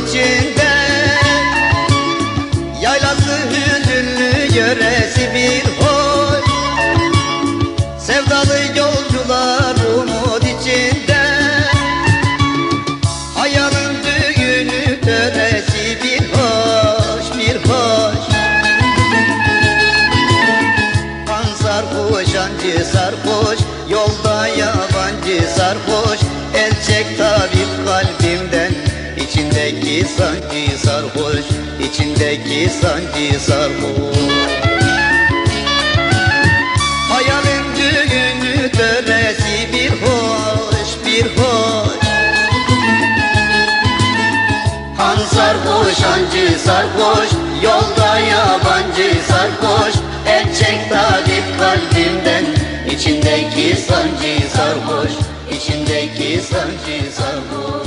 içinde. Yaylası hüzünlü yöresi bir hoy Sevdalı yolcular umut içinde. Hayanın düğünü töresi bir hoş bir hoş. Sarhoş ancı sarhoş Yolda yabancı sarhoş. El çek tabip kalbim İçindeki sancı sarhoş İçindeki sancı sarhoş. Hayalin düğünü töresi bir hoş bir hoş. Han sarhoş hancı sarhoş Yolda yabancı sarhoş. El çek tabip kalbimden İçindeki sancı sarhoş İçindeki sancı sarhoş